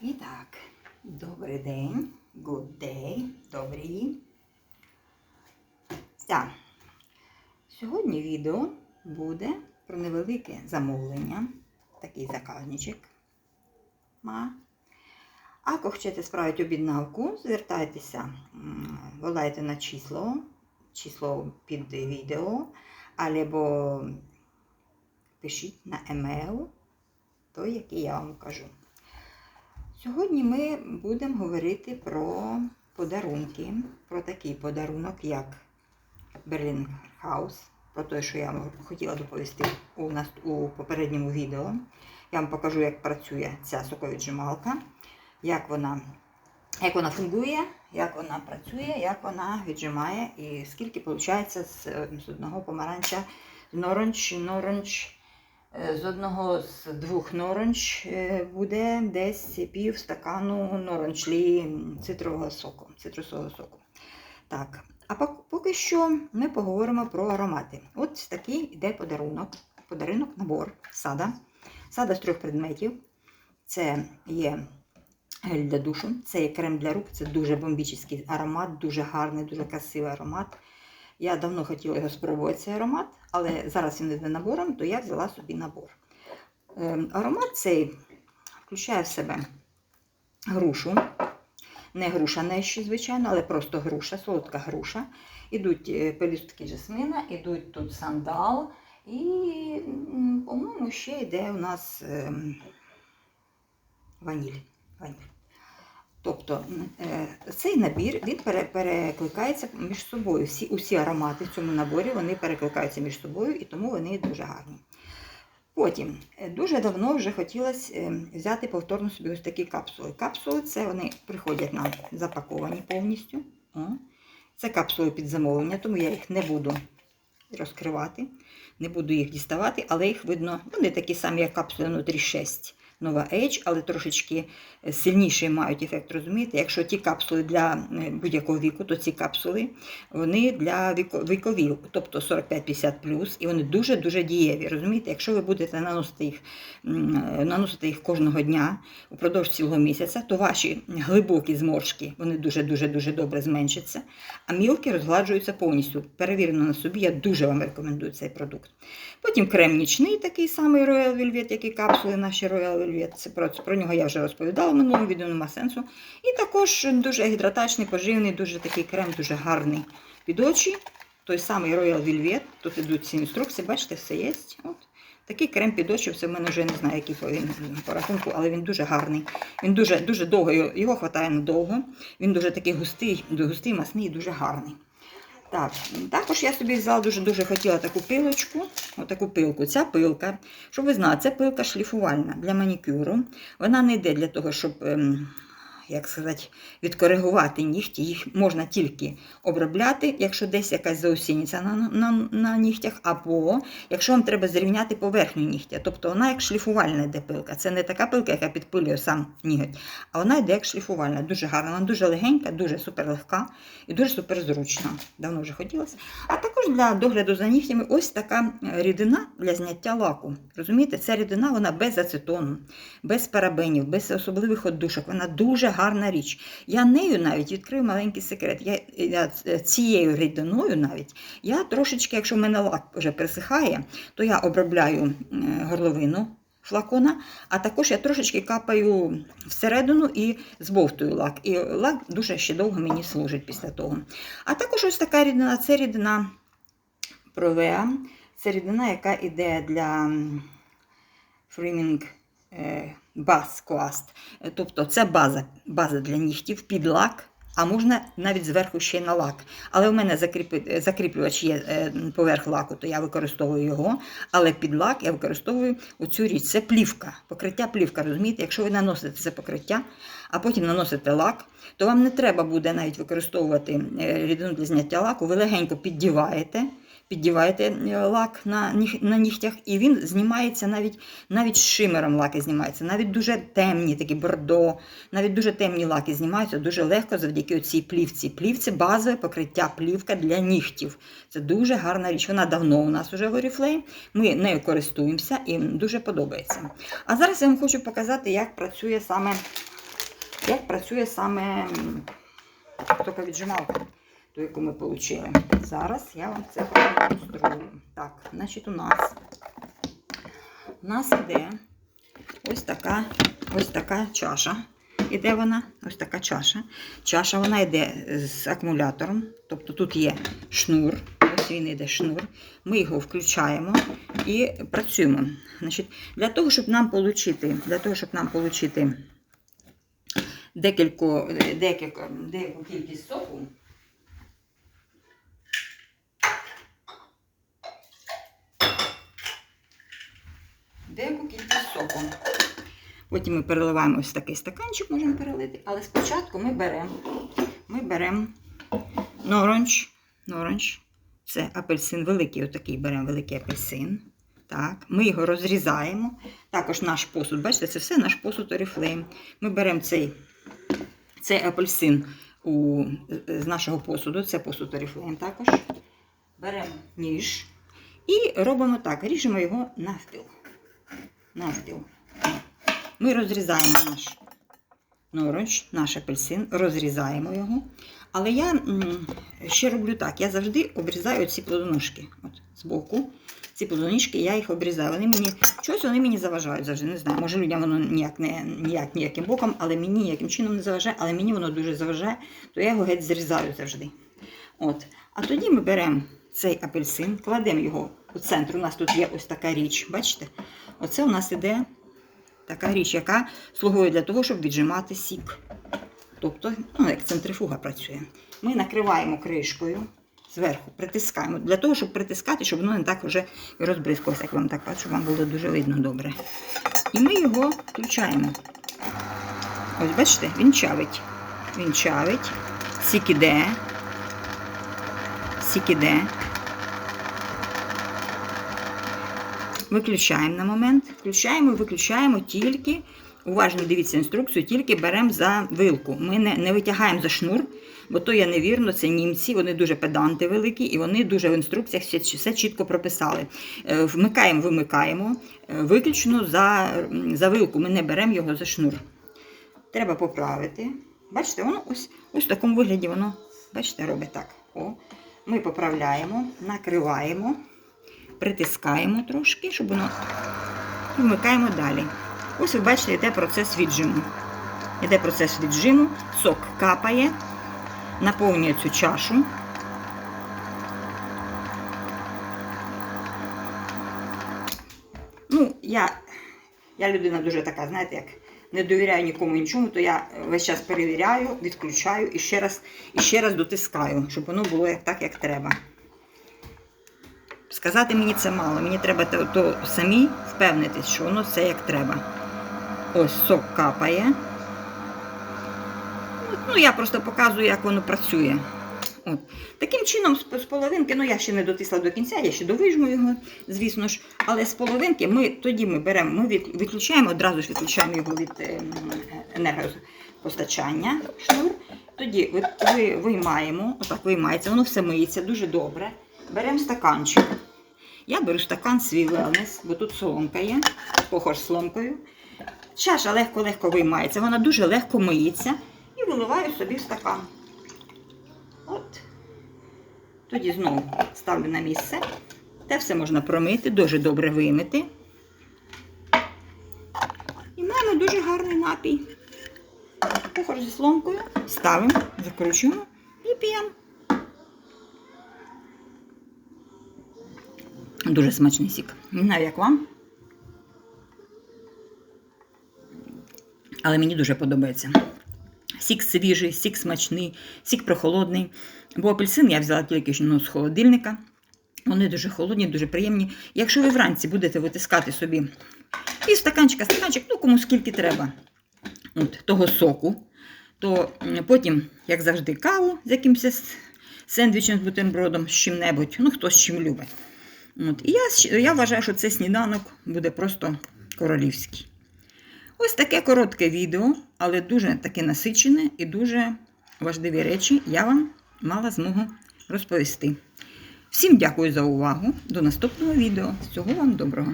І так, добрий день, good day, добрий. Так, сьогодні відео буде про невелике замовлення. Такий заказничок ма. А хочете справити обіднавку, звертайтеся, волайте на число, число під відео, або пишіть на емейл, той, який я вам кажу. Сьогодні ми будемо говорити про подарунки, про такий подарунок, як House, про те, що я вам хотіла доповісти у нас у попередньому відео. Я вам покажу, як працює ця соковіджималка, як вона, як вона фунгує, як вона працює, як вона віджимає і скільки виходить з, з одного помаранча норонч, норонч. Е, З одного з двох норонч е, буде десь пів стакану норончлі цитрового соку, цитрусового соку. Так, а поки що ми поговоримо про аромати. От такий йде подарунок. Подарунок набор сада. Сада з трьох предметів. Це є гель для душу, це є крем для рук, це дуже бомбічний аромат, дуже гарний, дуже красивий аромат. Я давно хотіла його спробувати цей аромат, але зараз він йде набором, то я взяла собі набор. Ем, Аромат цей включає в себе грушу. Не груша нещі, звичайно, але просто груша, солодка груша. Ідуть е, пелюстки жасмина, ідуть тут сандал. І, по-моєму, ще йде у нас ем, ваніль. ваніль. Тобто е, цей набір він перекликається між собою. Всі, усі аромати в цьому наборі вони перекликаються між собою і тому вони дуже гарні. Потім е, дуже давно вже хотілося е, взяти повторно собі ось такі капсули. Капсули це вони приходять нам запаковані повністю. Це капсули під замовлення, тому я їх не буду розкривати, не буду їх діставати, але їх видно, вони такі самі, як капсули внутрі 6. Нова Age, але трошечки е, сильніший мають ефект, розумієте? Якщо ті капсули для е, будь-якого віку, то ці капсули вони для віко- вікові, тобто 45-50 і вони дуже-дуже дієві. Розумієте, якщо ви будете наносити їх, е, наносити їх кожного дня упродовж цілого місяця, то ваші глибокі зморшки вони дуже-дуже дуже добре зменшаться, а мілкі розгладжуються повністю. Перевірено на собі, я дуже вам рекомендую цей продукт. Потім крем нічний, такий самий Royal Velvet, як і капсули наші Royal Velvet. Це про, про нього я вже розповідала в минулому відео, нема сенсу. І також дуже гідратачний, поживний, дуже такий крем, дуже гарний під очі. Той самий Royal Velvet. Тут ідуть ці інструкції, бачите, все є. От. Такий крем під очі, все в мене вже не знаю, який він по рахунку, але він дуже гарний. Він дуже, дуже довго, його хватає надовго. Він дуже такий густий, густий, масний і дуже гарний. Так, також я собі взяла дуже-дуже хотіла таку пилочку, отаку пилку. Ця пилка, щоб ви знали, це пилка шліфувальна для манікюру. Вона не йде для того, щоб, ем, як сказати, відкоригувати нігті. Їх можна тільки обробляти, якщо десь якась заусінниця на, на, на нігтях, або якщо вам треба зрівняти поверхню нігтя. Тобто вона як шліфувальна йде пилка. Це не така пилка, яка підпилює сам ніготь, а вона йде як шліфувальна. Дуже гарна, вона дуже легенька, дуже суперлегка і дуже суперзручна. Давно вже хотілося. А також для догляду за нігтями ось така е, рідина для зняття лаку. Розумієте, ця рідина вона без ацетону, без парабенів, без особливих отдушок. Вона дуже гарна річ. Я нею навіть відкрию маленький секрет. Я, я е, цією рідиною навіть я трошечки, якщо в мене лак вже присихає, то я обробляю е, горловину флакона, а також я трошечки капаю всередину і збовтую лак. І лак дуже ще довго мені служить після того. А також ось така рідина, це рідина Provea. Це рідина, яка йде для м, Framing е, Тобто це база, база для нігтів під лак, а можна навіть зверху ще й на лак. Але в мене закріплювач є е, поверх лаку, то я використовую його. Але під лак я використовую оцю річ. Це плівка, покриття плівка. Розумієте, якщо ви наносите це покриття, а потім наносите лак, то вам не треба буде навіть використовувати е, рідину для зняття лаку. Ви легенько піддіваєте. Піддіваєте е, лак на, на нігтях, і він знімається навіть навіть з шимером лаки знімаються, навіть дуже темні, такі бордо, навіть дуже темні лаки знімаються дуже легко завдяки цій плівці. Плівці базове покриття плівка для нігтів. Це дуже гарна річ. Вона давно у нас вже в Oriflame. Ми нею користуємося і дуже подобається. А зараз я вам хочу показати, як працює саме як працює саме м, токовіджималка, ту, яку ми отримали. Зараз я вам це продемонструю. Так, значить, у нас у нас іде ось така, ось така чаша. Іде вона, ось така чаша. Чаша вона йде з акумулятором. Тобто тут є шнур. Ось він йде шнур. Ми його включаємо і працюємо. Значить, для того, щоб нам отримати, для того, щоб нам отримати декільку, декілька, деяку кількість соку, деяку кількість соку. Потім ми переливаємо ось такий стаканчик, можемо перелити. Але спочатку ми беремо ми беремо норанж. Норанж. Це апельсин великий, отакий беремо великий апельсин. Так, Ми його розрізаємо. Також наш посуд, бачите, це все наш посуд Oriflame. Ми беремо цей, цей апельсин у, з нашого посуду, це посуд Oriflame також. Беремо ніж і робимо так, ріжемо його навпіл. Навпіл. Ми розрізаємо наш нороч, наш апельсин, розрізаємо його. Але я ще роблю так: я завжди обрізаю ці плодоножки. От, збоку. Ці плодоножки, я їх обрізаю. Вони мені щось вони мені заважають завжди. Не знаю, може людям воно ніяк не ніяк ніяким боком, але мені ніяким чином не заважає, але мені воно дуже заважає, то я його геть зрізаю завжди. От. А тоді ми беремо цей апельсин, кладемо його у центр. У нас тут є ось така річ. Бачите? Оце у нас іде така річ, яка слугує для того, щоб віджимати сік. Тобто, ну, як центрифуга працює. Ми накриваємо кришкою зверху, притискаємо. Для того, щоб притискати, щоб воно не так вже розбризкалося, як вам так бачу, вам було дуже видно добре. І ми його включаємо. Ось бачите, він чавить. Він чавить, сік іде, сік іде. Виключаємо на момент. Включаємо і виключаємо тільки, уважно дивіться інструкцію, тільки беремо за вилку. Ми не, не витягаємо за шнур, бо то є невірно, це німці, вони дуже педанти великі, і вони дуже в інструкціях все, все чітко прописали. Е, Вмикаємо, вимикаємо, е, виключно за, за вилку. Ми не беремо його за шнур. Треба поправити. Бачите, воно ось, ось в такому вигляді воно, бачите, робить так. О. Ми поправляємо, накриваємо притискаємо трошки, щоб воно і вмикаємо далі. Ось ви бачите, йде процес віджиму. Йде процес віджиму, сок капає, наповнює цю чашу. Ну, я, я людина дуже така, знаєте, як не довіряю нікому нічому, то я весь час перевіряю, відключаю і ще раз, і ще раз дотискаю, щоб воно було як так, як треба. Сказати мені це мало, мені треба то, то самі впевнитись, що воно все як треба. Ось сок капає. Ну, я просто показую, як воно працює. От. Таким чином, з, половинки, ну я ще не дотисла до кінця, я ще довижму його, звісно ж. Але з половинки ми тоді ми беремо, ми від, відключаємо, одразу ж відключаємо його від е, енергопостачання, шнур. Тоді ви, виймаємо, отак виймається, воно все миється дуже добре. Беремо стаканчик. Я беру стакан свій wellness, бо тут соломка є, похож з соломкою. Чаша легко-легко виймається, вона дуже легко миється і виливаю собі в стакан. Тоді знову ставлю на місце. Те все можна промити, дуже добре вимити. І маємо дуже гарний напій. Похож зі соломкою. Ставимо, закручуємо і п'ємо. Дуже смачний сік. Не знаю, як вам. Але мені дуже подобається. Сік свіжий, сік смачний, сік прохолодний. Бо апельсин я взяла тільки ну, з холодильника. Вони дуже холодні, дуже приємні. Якщо ви вранці будете витискати собі пів стаканчика, стаканчик, ну кому скільки треба от, того соку, то потім, як завжди, каву з якимось сендвічем з бутербродом, з чим-небудь, ну хто з чим любить. От. І я, я вважаю, що цей сніданок буде просто королівський. Ось таке коротке відео, але дуже таке насичене і дуже важливі речі я вам мала змогу розповісти. Всім дякую за увагу. До наступного відео. Всього вам доброго!